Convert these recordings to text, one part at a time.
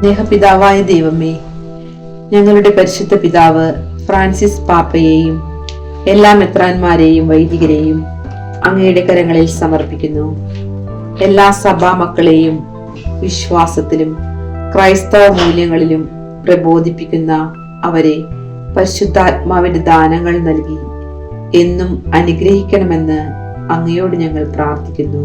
സ്നേഹപിതാവായ ദൈവമേ ഞങ്ങളുടെ പരിശുദ്ധ പിതാവ് ഫ്രാൻസിസ് പാപ്പയെയും എല്ലാ മെത്രാന്മാരെയും വൈദികരെയും അങ്ങയുടെ കരങ്ങളിൽ സമർപ്പിക്കുന്നു. എല്ലാ സഭാ മക്കളെയും വിശ്വാസത്തിലും ക്രൈസ്തവ മൂല്യങ്ങളിലും പ്രബോധിപ്പിക്കുന്ന അവരെ പരിശുദ്ധാത്മാവിന്റെ ദാനങ്ങൾ നൽകി എന്നും അനുഗ്രഹിക്കണമെന്ന് അങ്ങയോട് ഞങ്ങൾ പ്രാർത്ഥിക്കുന്നു.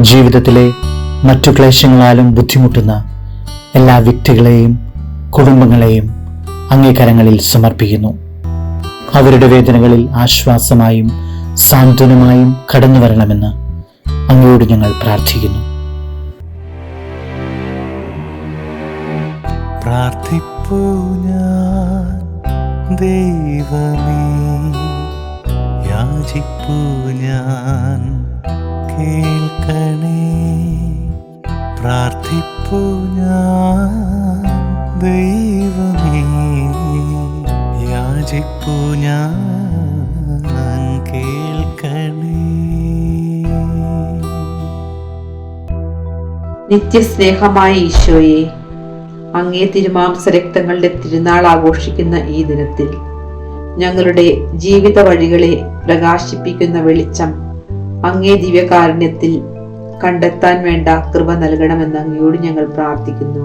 ജീവിതത്തിലെ മറ്റു ക്ലേശങ്ങളാലും ബുദ്ധിമുട്ടുന്ന എല്ലാ വ്യക്തികളെയും കുടുംബങ്ങളെയും അംഗീകാരങ്ങളിൽ സമർപ്പിക്കുന്നു. അവരുടെ വേദനകളിൽ ആശ്വാസമായും സാന്ത്വനമായും കടന്നു വരണമെന്ന് അങ്ങയോട് ഞങ്ങൾ പ്രാർത്ഥിക്കുന്നു. പ്രാർത്ഥിപ്പൂ ഞാൻ ദൈവമേ യാചിപ്പൂ ഞാൻ. ദൈവമേ യാചിപ്പു ഞാൻ കേൾക്കണേ. നിത്യസ്നേഹമായ ഈശോയെ അങ്ങേ തിരുമാംസ രക്തങ്ങളുടെ തിരുനാൾ ആഘോഷിക്കുന്ന ഈ ദിനത്തിൽ ഞങ്ങളുടെ ജീവിത വഴികളെ പ്രകാശിപ്പിക്കുന്ന വെളിച്ചം അങ്ങേ ദിവ്യകാരുണ്യത്തിൽ കണ്ടെത്താൻ വേണ്ട കൃപ നൽകണമെന്ന് അങ്ങയോട് ഞങ്ങൾ പ്രാർത്ഥിക്കുന്നു.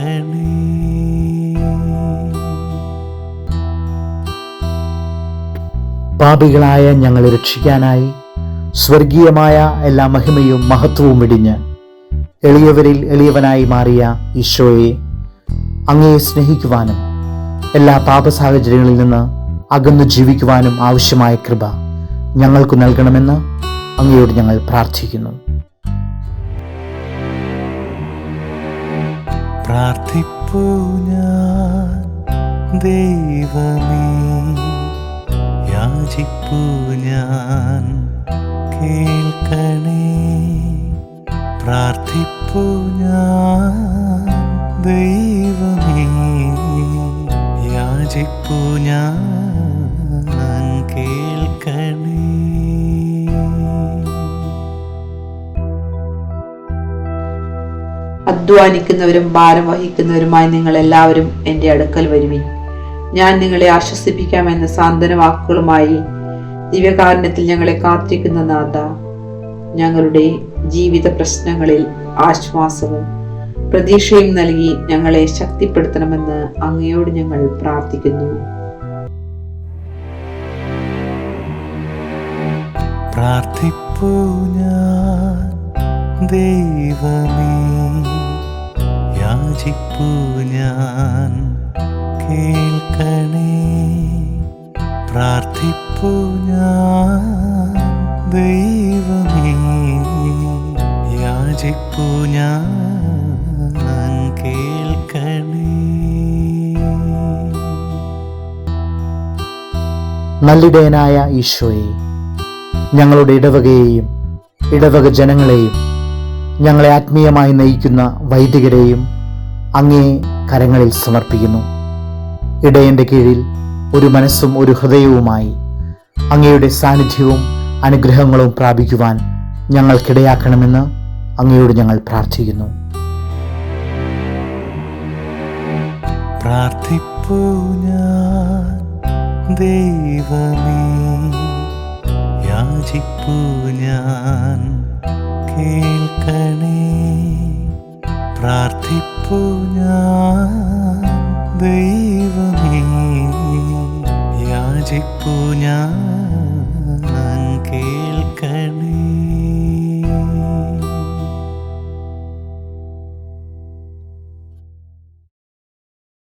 പാപികളായ ഞങ്ങളെ രക്ഷിക്കാനായി സ്വർഗീയമായ എല്ലാ മഹിമയും മഹത്വവും വെടിഞ്ഞ് എളിയവരിൽ എളിയവനായി മാറിയ ഈശോയെ അങ്ങയെ സ്നേഹിക്കുവാനും എല്ലാ പാപ സാഹചര്യങ്ങളിൽ നിന്ന് അകന്നു ജീവിക്കുവാനും ആവശ്യമായ കൃപ ഞങ്ങൾക്ക് നൽകണമെന്ന് അങ്ങയോട് ഞങ്ങൾ പ്രാർത്ഥിക്കുന്നു. പ്രാർത്ഥിപ്പൂ ഞാൻ ദൈവമേ. യാചിപ്പൂ ഞാൻ. കേൾക്കണേ. പ്രാർത്ഥിപ്പൂ ഞാൻ. ദൈവമേ യാചിപ്പൂ ഞാൻ. കേൾക്കണേ. അധ്വാനിക്കുന്നവരും ഭാരം വഹിക്കുന്നവരുമായി നിങ്ങൾ എല്ലാവരും എന്റെ അടുക്കൽ വരുവിൻ. ഞാൻ നിങ്ങളെ ആശ്വസിപ്പിക്കാമെന്ന സാന്ത്വന വാക്കുകളുമായി ദിവ്യകാരണത്തിൽ ഞങ്ങളെ കാത്തിരിക്കുന്ന നാഥ ഞങ്ങളുടെ ജീവിത പ്രശ്നങ്ങളിൽ ആശ്വാസവും പ്രതീക്ഷയും നൽകി ഞങ്ങളെ ശക്തിപ്പെടുത്തണമെന്ന് അങ്ങയോട് ഞങ്ങൾ പ്രാർത്ഥിക്കുന്നു. ഞാൻ ദൈവമേ യാചിപ്പൂ ഞാൻ കേൾക്കണേ. പ്രാർത്ഥിപ്പു ഞാൻ ദൈവമേ. യാചിപ്പു ഞാൻ കേൾക്കണേ. നല്ലിടയനായ ഈശോയെ ഞങ്ങളുടെ ഇടവകയെയും ഇടവക ജനങ്ങളെയും ഞങ്ങളെ ആത്മീയമായി നയിക്കുന്ന വൈദികരെയും അങ്ങേ കരങ്ങളിൽ സമർപ്പിക്കുന്നു. ഇടയന്റെ കീഴിൽ ഒരു മനസ്സും ഒരു ഹൃദയവുമായി അങ്ങയുടെ സാന്നിധ്യവും അനുഗ്രഹങ്ങളും പ്രാപിക്കുവാൻ ഞങ്ങൾക്കിടയാക്കണമെന്ന് അങ്ങയോട് ഞങ്ങൾ പ്രാർത്ഥിക്കുന്നു. പ്രാർത്ഥിപ്പൂ കേൾക്കണേ. പ്രാർത്ഥിപ്പൂ പാപു ഞാൻ